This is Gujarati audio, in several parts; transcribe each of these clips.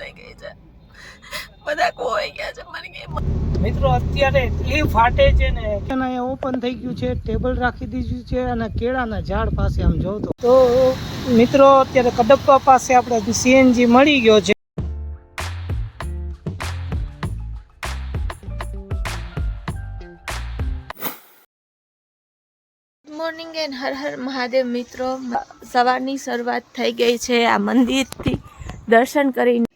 થઈ ગઈ છે. બધા ખોવાઈ ગયા છે મરી ગઈ મિત્રો અત્યારે એટલી ફાટે છે ને. અહીંયા ઓપન થઈ ગયું છે ટેબલ રાખી દીધું છે અને કેળાના ઝાડ પાસે આમ જોઉં તો. તો મિત્રો અત્યારે કડપ્પા પાસે આપણે સીએનજી મળી ગયો છે. Good morning and Har Har Mahadev મિત્રો. સવારની શરૂઆત થઈ ગઈ છે આ મંદિરથી દર્શન કરીને.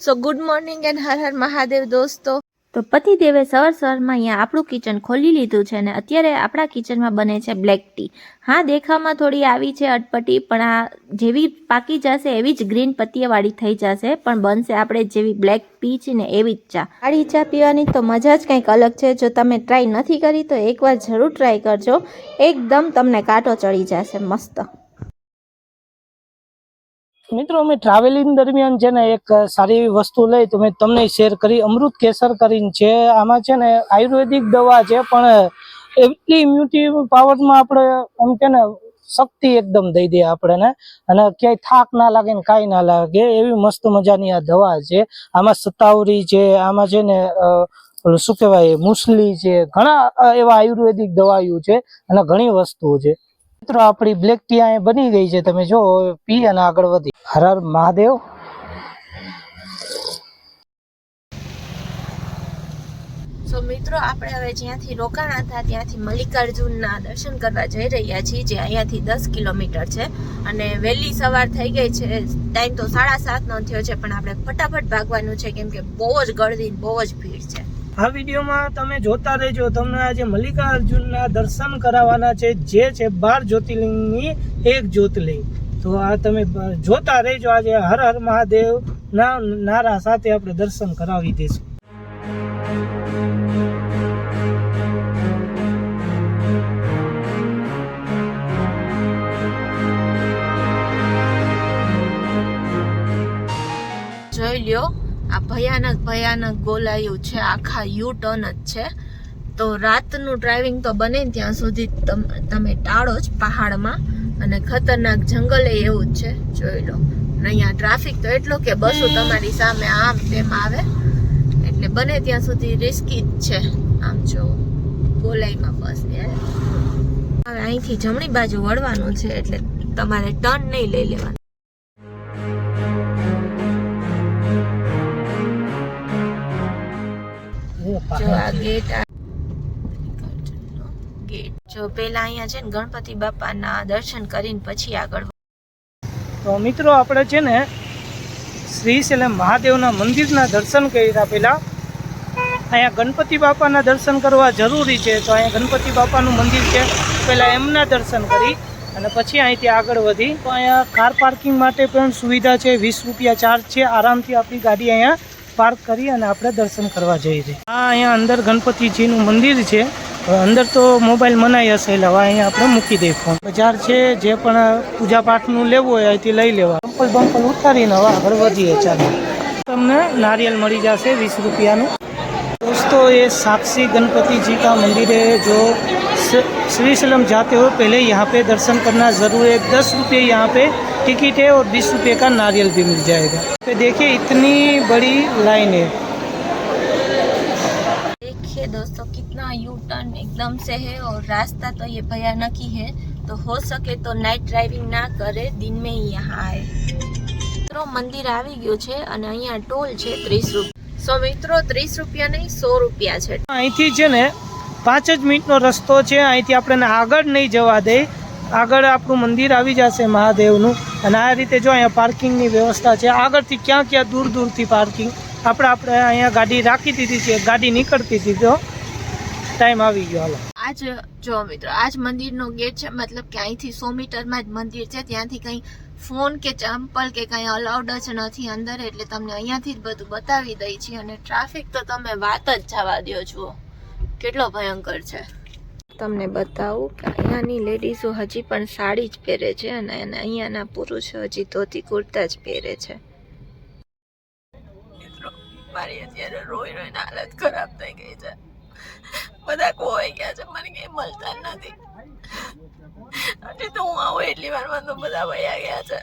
So good morning and Har Har Mahadev દોસ્તો તો પતિદેવે સવાર સવારમાં અહીંયા આપણું કિચન ખોલી લીધું છે અને અત્યારે આપણા કિચનમાં બને છે બ્લેક ટી હા, દેખાવમાં થોડી આવી છે અટપટી, પણ આ જેવી પાકી જશે એવી જ ગ્રીન પત્તીવાળી થઈ જશે, પણ બનશે આપણે જેવી બ્લેક પી છે ને એવી જ ચા. વાળી ચા પીવાની તો મજા જ કંઈક અલગ છે. જો તમે ટ્રાય નથી કરી તો એકવાર જરૂર ટ્રાય કરજો. એકદમ તમને કાંટો ચડી જશે, મસ્ત. મિત્રો, અમે ટ્રાવેલિંગ દરમિયાન છે ને એક સારી એવી વસ્તુ લઈ તો મેં તમને શેર કરી. અમૃત કેસર કરીને છે. આમાં છે ને આયુર્વેદિક દવા છે, પણ એટલી ઇમ્યુનિટી પાવરમાં આપણે એમ કે ને શક્તિ એકદમ દઈ દે આપણને. અને ક્યાંય થાક ના લાગે ને કાંઈ ના લાગે, એવી મસ્ત મજાની આ દવા છે. આમાં સતાવરી છે, આમાં છે ને શું કહેવાય, મુસલી છે, ઘણા એવા આયુર્વેદિક દવાઓ છે અને ઘણી વસ્તુઓ છે. મિત્રો આપણી બ્લેક ટી અહીંયા બની ગઈ છે. તમે જો, પી અને આગળ વધી. હર હર મહાદેવ. સો મિત્રો, આપણે હવે જ્યાંથી રોકાણા હતા, ત્યાંથી મલ્લિકાર્જુનના દર્શન કરવા જઈ રહ્યા છીએ, જે અહીંયાથી દસ કિલોમીટર છે. અને વહેલી સવાર થઈ ગઈ છે. ટાઈમ તો સાડા સાતનો થયો છે, પણ આપણે ફટાફટ ભાગવાનું છે, કેમ કે બહુ જ ગળદી બહુ જ ભીડ છે. આ વિડીયોમાં તમે જોતા રહેજો. તમને આજે મલ્લિકાર્જુનના દર્શન કરાવવાના છે. જે છે બાર જ્યોતિર્લિંગની એક જ્યોતિર્લિંગ. તો આ તમે જોતા રહેજો. આજે હર હર મહાદેવ ના, નારા સાથે આપણે દર્શન કરાવી દઈશું. જોઈ લ્યો. આ ભયાનક ભયાનક ગોલાયું છે. આખા યુ ટર્ન જ છે. તો રાતનું ડ્રાઇવિંગ તો બને ત્યાં સુધી તમ- તમે ટાળો જ પહાડમાં. અને ખતરનાક જંગલે એવું જ છે. જોઈ લો. અને અહીંયા ટ્રાફિક તો એટલો કે બસો તમારી સામે આમ તેમ આવે. એટલે બને ત્યાં સુધી રિસ્કી જ છે. આમ જો ગોલાઈમાં બસ હવે અહીંથી જમણી બાજુ વળવાનું છે એટલે તમારે ટર્ન નહીં લઈ લેવાનું. જો આ ગેટ ગેટ જો પેલા અહીંયા છે ને ગણપતિ બાપાના દર્શન કરીને પછી આગળ તો મિત્રો આપણે છે ને શ્રી શૈલમ મહાદેવના મંદિરના દર્શન કર્યા પહેલા અહીંયા ગણપતિ બાપાના દર્શન કરવા જરૂરી છે. તો અહીંયા ગણપતિ બાપાનું મંદિર છે. પહેલાં એમના દર્શન કરી અને પછી અહીંથી આગળ વધી. તો અહીંયા કાર પાર્કિંગ માટે પણ સુવિધા છે. વીસ રૂપિયા ચાર્જ છે. આરામથી આપણી ગાડી અહીંયા પાર્ક કરી અને આપણે દર્શન કરવા જઈએ છીએ આ અહીંયા અંદર ગણપતિજીનું મંદિર છે હવે અંદર તો મોબાઈલ મનાઈ હશે એટલે હવે અહીંયા આપણે મૂકી દઈએ ફોન બજાર છે જે પણ પૂજા પાઠનું લેવું હોય અહીંથી લઈ લેવા ચંપલ બંપલ ઉતારીને હવે આગળ વધીએ ચાલો તમને નારિયેલ મળી જશે વીસ રૂપિયાનું दोस्तों ये साक्षी गणपति जी का मंदिर है जो स- श्री शलम जाते हो पहले यहाँ पे दर्शन करना ज़रूर है दस रुपये यहाँ पे टिकट है और बीस रुपये का नारियल भी मिल जाएगा पे देखिए इतनी बड़ी लाइन है देखिए दोस्तों कितना यू टर्न एकदम से है और रास्ता तो ये भयानक ही है तो हो सके तो नाइट ड्राइविंग ना करे दिन में ही यहाँ आए મિત્રો મંદિર આવી ગયું છે અને અહીંયા ટોલ છે ત્રીસ રૂપિયા સો મિત્રો ત્રીસ રૂપિયા નહીં સો રૂપિયા છે અહીંથી છે ને પાંચ જ મિનિટનો રસ્તો છે અહીંથી આપણે આગળ નહીં જવા દે આગળ આપણું મંદિર આવી જશે મહાદેવનું. અને આ રીતે જો અહીંયા પાર્કિંગની વ્યવસ્થા છે, આગળથી ક્યાં ક્યાં દૂર દૂરથી પાર્કિંગ? આપણે આપણે અહીંયા ગાડી રાખી દીધી છે, ગાડી નીકળતી હતી તો ટાઈમ આવી ગયો, હાલો. આજ જો મિત્રો, આજ મંદિરનો ગેટ છે, મતલબ કે અહીંથી સો મીટરમાં જ મંદિર છે, ત્યાંથી કંઈ ફોન કે ચંપલ કે કંઈ અલાઉડ જ નથી અંદર, એટલે તમને અહીંયાથી જ બધું બતાવી દઈ છીએ અને ટ્રાફિક તો તમે વાત જ જવા દો છો. કેટલો ભયંકર છે. તમને બતાવું કે અહીંયાની લેડીઝો હજી પણ સાડી જ પહેરે છે અને અહીંયાના પુરુષો હજી ધોતી કુર્તા જ પહેરે છે. મારી અત્યારે રોઈ રોઈને હાલત ખરાબ થઈ ગઈ છે. બધા ખોવાઈ ગયા છે, મને કઈ મળતા નથી. હજી તો હું આવું એટલી વારમાં તો બધા વયા ગયા છે.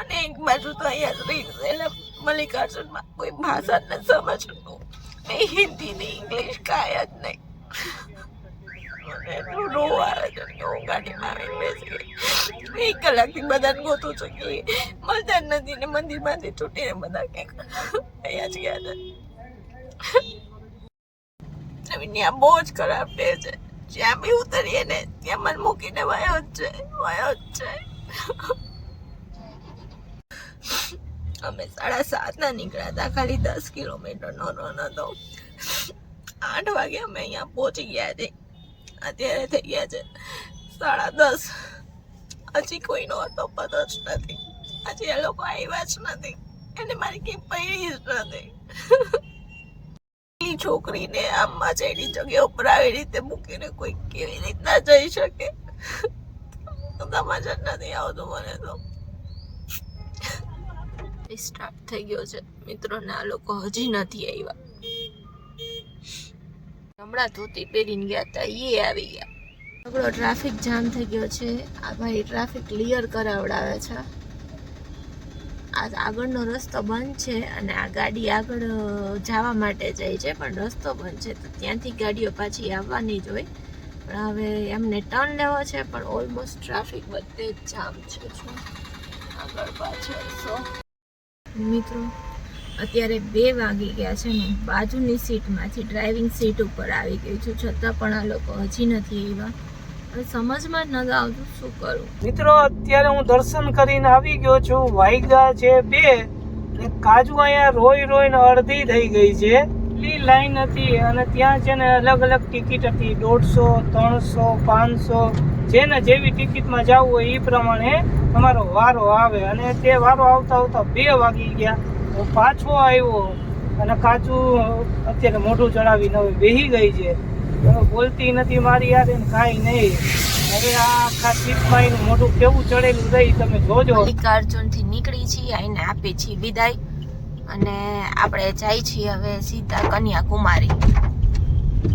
અને એક બાજુ તો અહીંયા શ્રી એટલે મલ્લિકાર્જુનમાં કોઈ ભાષા જ ન સમજતું. નહીં હિન્દી નહીં ઇંગ્લિશ કાંઈ જ નહીં. મને એટલું રોવું આવે છે કે હું ગાડીમાં આવીને બેસી એક કલાકથી બધાને ગોતું છું કે મળતા નથી ને મંદિરમાંથી છૂટીને બધા કંઈક અહીંયા જ ગયા હવે ત્યાં બહુ જ ખરાબ ડે છે જ્યાં બી ઉતરીએ ને ત્યાં મન મૂકીને વયો છે વયો જ છે અમે સાડા સાતના નીકળ્યા હતા ખાલી દસ કિલોમીટરનો રન હતો આઠ વાગે અમે અહીંયા પહોંચી ગયા છે. અત્યારે થઈ ગયા છે સાડા દસ. હજી કોઈનો હતો પતો જ નથી. હજી એ લોકો આવ્યા જ નથી. એને મારી કઈ પૈડી જ નથી. છોકરીને આમ માચેડી જગ્યા ઉપર આવી રીતે મૂકીને કોઈ કેવી રીતના જઈ શકે? સમજ જ નથી આવતું મને તો. સ્ટાર્ટ થઈ ગયો છે. મિત્રોને આ લોકો હજી નથી આવ્યા. હમણાં ધોતી પહેરીને ગયા હતા એ આવી ગયા. આપણો ટ્રાફિક જામ થઈ ગયો છે. આ ભાઈ ટ્રાફિક ક્લિયર કરાવડાવે છે. આ આગળનો રસ્તો બંધ છે અને આ ગાડી આગળ જવા માટે જાય છે, પણ રસ્તો બંધ છે. તો ત્યાંથી ગાડીઓ પાછી આવવાની જ હોય. પણ હવે એમને ટર્ન લેવો છે, પણ ઓલમોસ્ટ ટ્રાફિક બધે જ જામ છે. આગળ પાછળ સો. મિત્રો અત્યારે બે વાગી ગયા છે ને, બાજુની સીટમાંથી ડ્રાઇવિંગ સીટ ઉપર આવી ગઈ છું, છતાં પણ આ લોકો હજી નથી આવ્યા. સમજમાં જ નથી આવતું શું કરું? મિત્રો, અત્યારે હું દર્શન કરીને આવી ગયો છું વાઈગા છે બે કાજુ અહીંયા રોઈ રોઈને અડધી થઈ ગઈ છે. એટલી લાઈન હતી અને ત્યાં છે ને અલગ અલગ ટિકિટ હતી, દોઢસો, ત્રણસો, પાંચસો, જેને જેવી ટિકિટમાં જવું હોય એ પ્રમાણે તમારો વારો આવે. અને તે વારો આવતા આવતા બે વાગી ગયા. હું પાછો આવ્યો અને કાચું અત્યારે મોઢું ચડાવીને હવે બેહી ગઈ છે. બોલતી નથી મારી યાર એને કાંઈ નહીં. હવે આ આખા ટ્રીપમાં એનું મોઢું કેવું ચડેલું રહી તમે જોજો. મલ્લિકાર્જુનથી નીકળી છીએ એને આપી છીએ વિદાય. અને આપણે જાય છીએ હવે સીધા કન્યાકુમારી.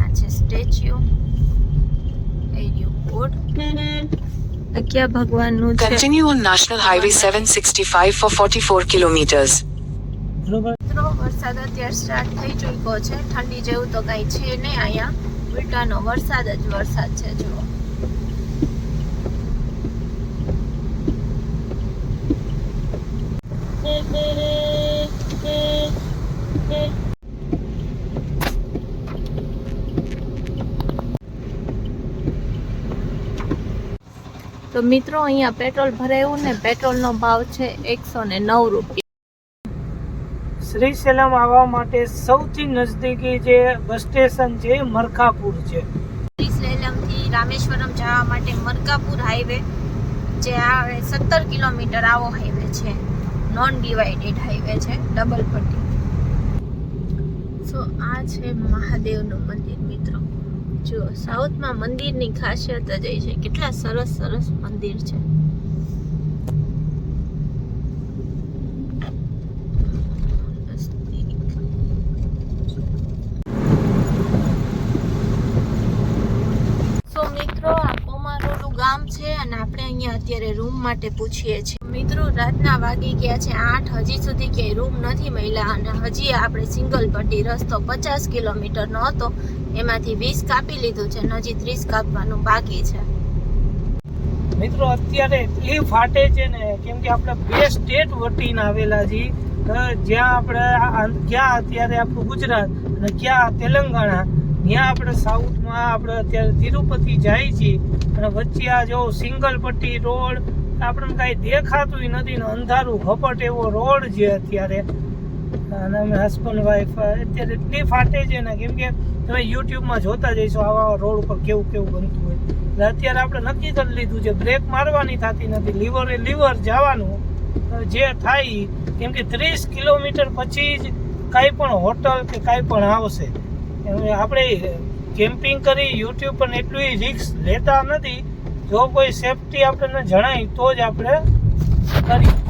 આ છે સ્ટેચ્યુ. ક્યાં ભગવાનનું છે. Continue on National Highway 765 four 44 kilometers. મિત્રો, વરસાદ અત્યારે સ્ટાર્ટ થઈ ચૂક્યો છે. ઠંડી જેવું તો કઈ છે નહીં અહીંયા. ઉલટાનો વરસાદ જ વરસાદ છે, જુઓ. તો મિત્રો, અહીંયા પેટ્રોલ ભરાયું ને પેટ્રોલનો ભાવ છે એકસો ને નવ રૂપિયા. શ્રીશૈલમ આવવા માટે સૌથી નજદીકી જે બસ સ્ટેશન છે મરકાપુર છે. શ્રીશૈલમથી રામેશ્વરમ જવા માટે મરકાપુર હાઈવે જે આવે સત્તર કિલોમીટર આવો હાઈવે છે. નોન ડિવાઇડેડ હાઈવે છે ડબલ પટ્ટી. સો આ છે મહાદેવનું મંદિર મિત્રો. જો સાઉથમાં મંદિરની ખાસિયત જ એ છે, કેટલા સરસ સરસ મંદિર છે સો મિત્રો આ કોમારોલું ગામ છે અને આપણે અહીંયા અત્યારે માટે પૂછીએ છીએ. મિત્રો, રાતના વાગી ગયા છે આઠ. હજી સુધી ક્યાંય રૂમ નથી મળ્યા અને હજી આપણે સિંગલ પટ્ટી રસ્તો પચાસ કિલોમીટરનો હતો. એમાંથી વીસ કાપી લીધું છે હજી ત્રીસ કાપવાનું બાકી છે. મિત્રો, અત્યારે એટલી ફાટે છે ને, કેમ કે આપણે બે સ્ટેટ વટીને આવેલા છીએ. જ્યાં આપણે ક્યાં અત્યારે આપણું ગુજરાત અને ક્યાં તેલંગાણા, ત્યાં આપણે સાઉથમાં આપણે અત્યારે તિરુપતિ જાય છીએ. અને વચ્ચે આ જો સિંગલ પટ્ટી રોડ આપણને કાંઈ દેખાતું નથી ને અંધારું ઘપટ એવો રોડ છે અત્યારે. અને અમે હસબન્ડ વાઈફ અત્યારે એટલી ફાટે છે ને કેમ કે તમે યુટ્યુબમાં જોતા જઈશો આવા રોડ ઉપર કેવું કેવું બનતું હોય. એટલે અત્યારે આપણે નક્કી કરી લીધું છે, બ્રેક મારવાની થતી નથી. લીવર એ લીવર જવાનું જે થાય, કેમ કે ત્રીસ કિલોમીટર પછી જ કાંઈ પણ હોટલ કે કાંઈ પણ આવશે. આપણે કેમ્પિંગ કરી, યુટ્યુબ પર એટલું રિક્સ લેતા નથી. જો કોઈ સેફટી આપણને જણાય તો જ આપણે કરીએ.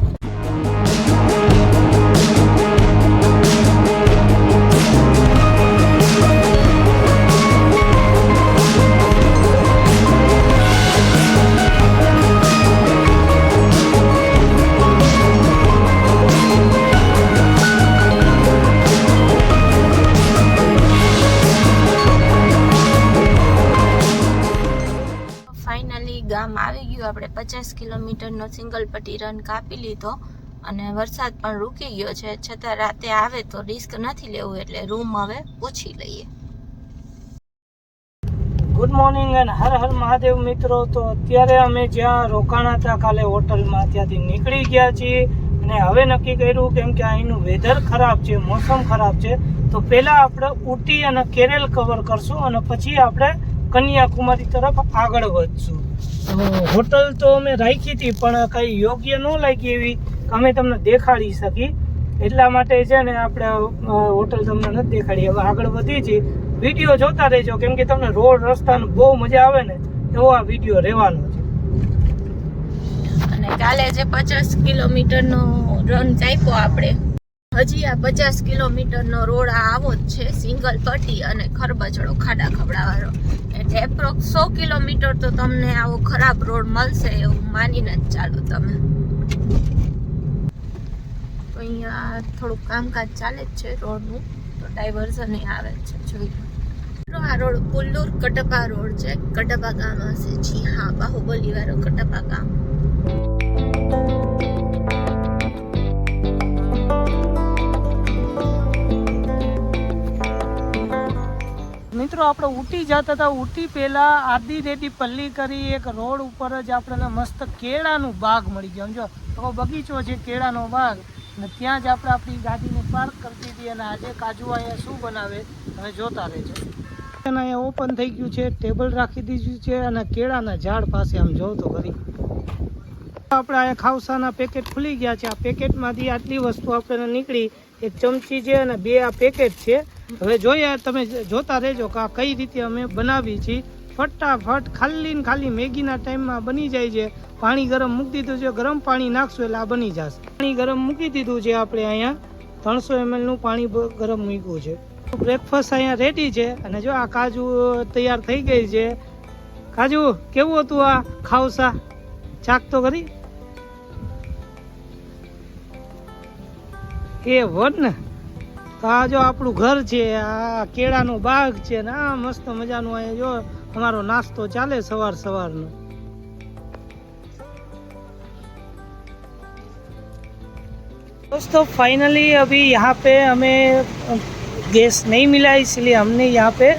પચાસ કિલોમીટરનો સિંગલ પટ્ટી રન કાપી લીધો અને વરસાદ પણ રૂકી ગયો છે. છતાં રાતે આવે તો રિસ્ક નથી લેવું એટલે રૂમ હવે પૂછી લઈએ. ગુડ મોર્નિંગ અને હર હર મહાદેવ મિત્રો. તો અત્યારે અમે જ્યાં રોકાણા હતા, કાલે હોટલમાં ત્યાંથી નીકળી ગયા છીએ અને હવે નક્કી કર્યું કેમ કે અહીંનું વેધર ખરાબ છે, મોસમ ખરાબ છે. તો પહેલાં આપણે ઉટી અને કેરેલ કવર કરશું અને પછી આપણે કન્યાકુમારી તરફ આગળ વધશું. હોટલ તો અમે રાખી હતી, પણ કંઈ યોગ્ય ન લાગી એવી અમે તમને દેખાડી શકી. એટલા માટે છે ને આપણે હોટલ તમને નથી દેખાડી. હવે આગળ વધી છીએ. વીડિયો જોતા રહેજો, કેમ કે તમને રોડ રસ્તાનો બહુ મજા આવે ને, એવો આ વીડિયો રહેવાનો છે. અને કાલે જે પચાસ કિલોમીટરનો રન ચાપ્યો આપણે, હજી આ પચાસ કિલોમીટરનો રોડ આવો જ છે, સિંગલ પટ્ટી અને ખરબચડો ખાડા ખબડાવાળો એટલે એપ્રોક્સ સો કિલોમીટર તો તમને આવો ખરાબ રોડ મળશે એવું માનીને જ ચાલો તમે. તો અહીંયા થોડુંક કામકાજ ચાલે જ છે રોડનું, તો ડાયવર્ઝન આવે જ છે જોઈ. આ રોડ પુલ્લુર કટપા રોડ છે. કટપા ગામ હશે જી હા બાહુબલી વાળો કટપા ગામ. મિત્રો, આપણે ઊટી જતા હતા. ઊટી પહેલાં આદિ રેડી પલ્લી કરી એક રોડ ઉપર જ આપણને મસ્ત કેળાનું બાગ મળી ગયો. સમજો? તો બગીચો છે કેળાનો બાગ. અને ત્યાં જ આપણે આપણી ગાડીને પાર્ક કરી દીધી અને આજે કાજુ અહીંયા શું બનાવે હવે જોતા રહેજો. અને અહીંયા ઓપન થઈ ગયું છે ટેબલ રાખી દીધું છે અને કેળાના ઝાડ પાસે આમ જોવો તો ખરી. આપણે અહીંયા ખાવસાના પેકેટ ખુલી ગયા છે. આ પેકેટમાંથી આટલી વસ્તુ આપણને નીકળી. એક ચમચી છે અને બે આ પેકેટ છે. હવે જોઈએ, તમે જોતા રહેજો કે આ કઈ રીતે અમે બનાવી છીએ. ફટાફટ ખાલી ને ખાલી મેગીના ટાઈમમાં બની જાય છે. પાણી ગરમ મૂકી દીધું છે. ગરમ પાણી નાખશું એટલે આ બની જશે. પાણી ગરમ મૂકી દીધું છે આપણે અહીંયા. ત્રણસો નું પાણી ગરમ મૂક્યું છે. બ્રેકફાસ્ટ અહીંયા રેડી છે. અને જો આ કાજુ તૈયાર થઈ ગઈ છે. કાજુ, કેવું હતું આ ખાવસા? ચાક તો કરી? એ વન? ને આ જો આપણું ઘર છે આ કેળાનો બાગ છે ને આ મસ્ત મજાનું અહીંયા જો અમારો નાસ્તો ચાલે સવાર સવારનો दोस्तों फाइनली अभी यहाँ पे हमें अ, गैस नहीं मिला इसलिए हमने यहाँ पे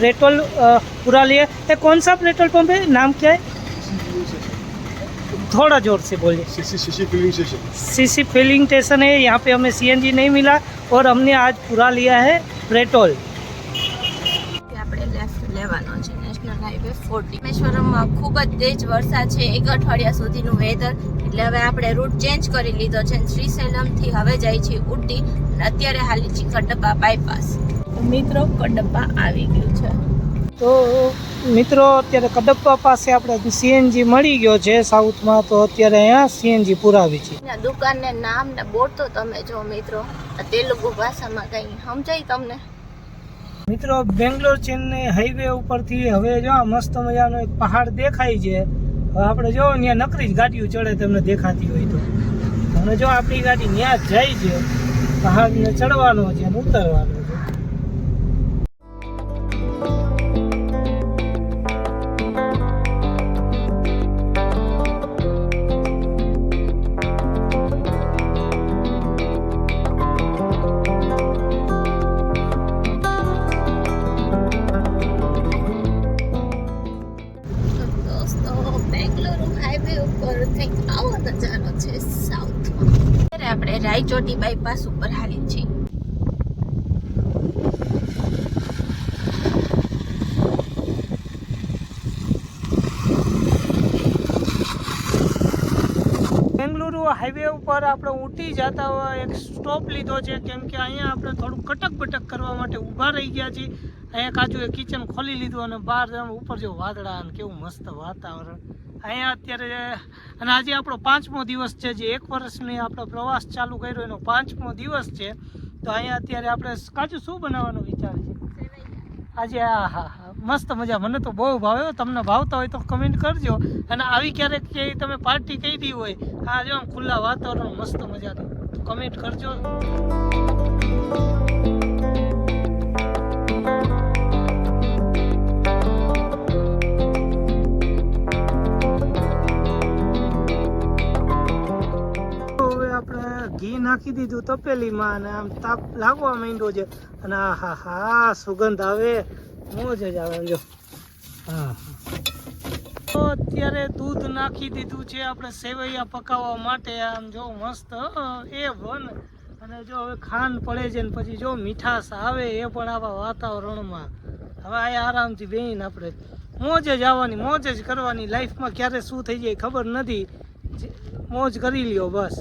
पेट्रोल अ, पूरा लिया ये कौन सा पेट्रोल पंप है नाम क्या है थोड़ा जोर से बोलिए CC CC filling station CC filling station है यहाँ पे हमें सीएनजी नहीं मिला और हमने आज पूरा लिया है पेट्रोल કે આપણે લેફ્ટ લેવાનો છે નેશનલ હાઈવે ફોર્ટી રામેશ્વરમમાં ખૂબ જ તેજ વરસાદ છે એક અઠવાડિયા સુધીનું વેધર એટલે હવે આપણે રૂટ ચેન્જ કરી લીધો છે શ્રીસેલમથી હવે જાય છે ઉટી અને અત્યારે હાલી છે કડપ્પા બાયપાસ મિત્રો કડપ્પા આવી ગયું છે તો મિત્રો અત્યારે કડપ્પા પાસે આપણે સીએનજી મળી ગયો છે સાઉથમાં તો અત્યારે અહીંયા સીએનજી પુરાવી છે ના દુકાનને નામ ને બોર્ડ તો તમે જો મિત્રો. તેલુગુ ભાષામાં કઈ સમજાય તમને? મિત્રો, બેંગ્લોર ચેન્નઈ હાઈવે ઉપરથી હવે જો મસ્ત મજાનો એક પહાડ દેખાય છે, હવે આપણે જો ત્યાં નકરી જ ગાડીઓ ચડે તમને દેખાતી હોય તો. અને જો આપણી ગાડી ત્યાં જાય છે પહાડને ચડવાનો છે અને ઉતરવાનો છે. રાયચોટી બાયપાસ ઉપર હાલી છે. બેંગલુરુ હાઈવે ઉપર આપણે ઊટી જતા હોય, એક સ્ટોપ લીધો છે, કેમ કે અહીંયા આપણે થોડું કટક બટક કરવા માટે ઊભા રહી ગયા છીએ. અહીંયા કાજુએ કિચન ખોલી લીધું અને બહાર ઉપર જો વાદળા અને કેવું મસ્ત વાતાવરણ. અહીંયા અત્યારે, અને આજે આપણો પાંચમો દિવસ છે જે એક વર્ષની આપણો પ્રવાસ ચાલુ કર્યો, એનો પાંચમો દિવસ છે. તો અહીંયા અત્યારે આપણે કાજુ શું બનાવવાનો વિચાર છે? આજે આ, હા હા, મસ્ત મજા. મને તો બહુ ભાવ્યો તમને ભાવતા હોય તો કમેન્ટ કરજો. અને આવી ક્યારેક કે તમે પાર્ટી કહી દી હોય, આ આમ ખુલ્લા વાતાવરણ, મસ્ત મજાનું. કમેન્ટ કરજો. નાખી દીધું તપેલીમાં અને આમ તાપ લાગવા માંડ્યો છે. અને આ હા હા, સુગંધ આવે. મોજ જ આવે, જો. હા તો અત્યારે દૂધ નાખી દીધું છે આપણે સેવૈયા પકાવવા માટે. આમ જો મસ્ત એ વન. અને જો હવે ખાંડ પડે છે ને પછી જો મીઠાશ આવે એ પણ આવા વાતાવરણમાં. હવે આ આરામથી બેહીને આપણે મોજ જ આવવાની, મોજ જ કરવાની. લાઈફમાં ક્યારે શું થઈ જાય ખબર નથી. મોજ કરી લ્યો બસ.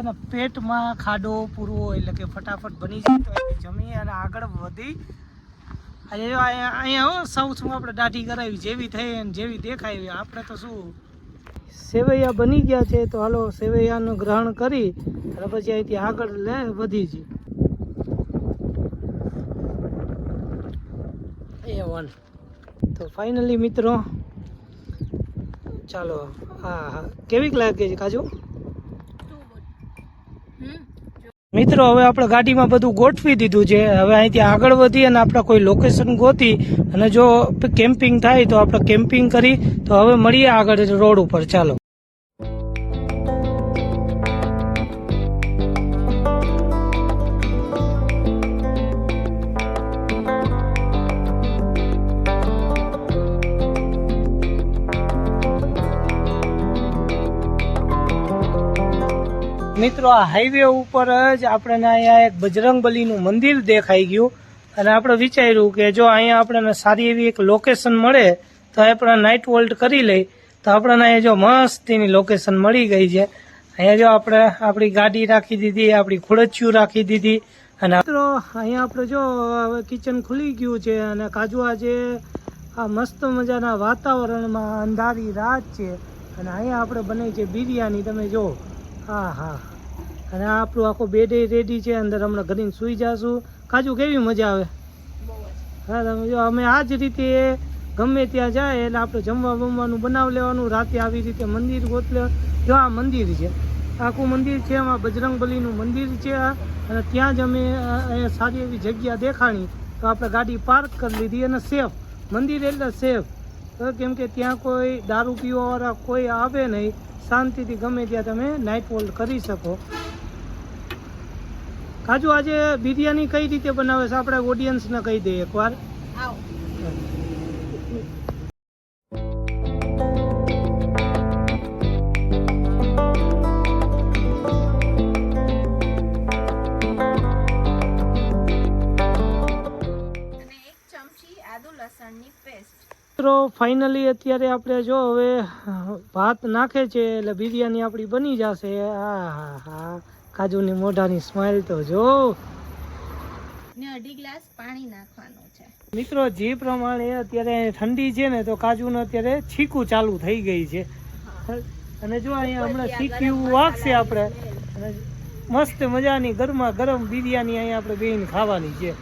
એના પેટમાં ખાડો, પૂરવો એટલે કે ફટાફટ બની જાય તો એને જમી અને આગળ વધી. અહીંયા અહીંયા સૌ સાઉથમાં આપણે દાઢી કરાવી, જેવી થઈ અને જેવી દેખાય. આપણે તો શું, સેવૈયા બની ગયા છે, તો હાલો સેવૈયાનું ગ્રહણ કરી અને પછી અહીંથી આગળ લે, વધી જઈએ એ વન તો ફાઇનલી મિત્રો, ચાલો, હા કેવીક લાગે છે, કાજુ? મિત્રો, હવે આપણે ગાડીમાં બધું ગોઠવી દીધું છે. હવે અહીંથી આગળ વધી અને આપણે કોઈ લોકેશન ગોતી અને જો કેમ્પિંગ થાય તો આપણે કેમ્પિંગ કરી. તો હવે મળીએ આગળ રોડ ઉપર. ચાલો. મિત્રો, આ હાઈવે ઉપર જ આપણને અહીંયા એક બજરંગબલીનું મંદિર દેખાઈ ગયું. અને આપણે વિચાર્યું કે જો અહીંયા આપણને સારી એવી એક લોકેશન મળે, તો આપણે નાઇટ વોલ્ટ કરી લઈ. તો આપણને અહીંયા જો મસ્તીની લોકેશન મળી ગઈ છે. અહીંયા જો આપણે આપણી ગાડી રાખી દીધી, આપણી ખુડચિયું રાખી દીધી. અને મિત્રો, અહીંયા આપણે જો કિચન ખુલી ગયું છે અને કાજુ આજે આ મસ્ત મજાના વાતાવરણમાં અંધારી રાત છે. અને અહીંયા આપણે બને છે બિરયાની, તમે જો. હા હા અને આપણું આખો બેડ રેડી છે. અંદર હમણાં ઘડીને સૂઈ જશું. કાજુ કેવી મજા આવે? હા તમે જો અમે આ જ રીતે ગમે ત્યાં જાય એટલે આપણે જમવા બમવાનું બનાવ લેવાનું. રાતે આવી રીતે મંદિર ગોતલે. જો આ મંદિર છે. આખું મંદિર છે. એમાં બજરંગ બલીનું મંદિર છે. અને ત્યાં જ અમે અહીંયા સારી એવી જગ્યા દેખાણી. તો આપણે ગાડી પાર્ક કરી લીધી અને સેફ મંદિર એટલે સેફ તો કેમ કે ત્યાં કોઈ દારૂ પીવાવાળા કોઈ આવે નહીં. શાંતિથી ગમે ત્યાં તમે નાઇટ હોલ્ડ કરી શકો. કાજુ આજે બિરયાની કઈ રીતે બનાવે છે? આપણે ઓડિયન્સને કહી દઈએ એકવાર. મિત્રો ફાઇનલી અત્યારે આપણે જો હવે ભાત નાખે છે એટલે બિરયાની આપણી બની જશે. આ હા હા. કાજુની મોઢાની સ્માઇલ તો જો. ને અઢી ગ્લાસ પાણી નાખવાનું છે. મિત્રો જે પ્રમાણે અત્યારે ઠંડી છે ને તો કાજુને અત્યારે છીકું ચાલુ થઈ ગઈ છે. અને જો અહીંયા હમણાં છીક્યું વાગશે આપણે. મસ્ત મજાની ગરમા ગરમ બિરયાની અહીંયા આપણે બેન ખાવાની છે.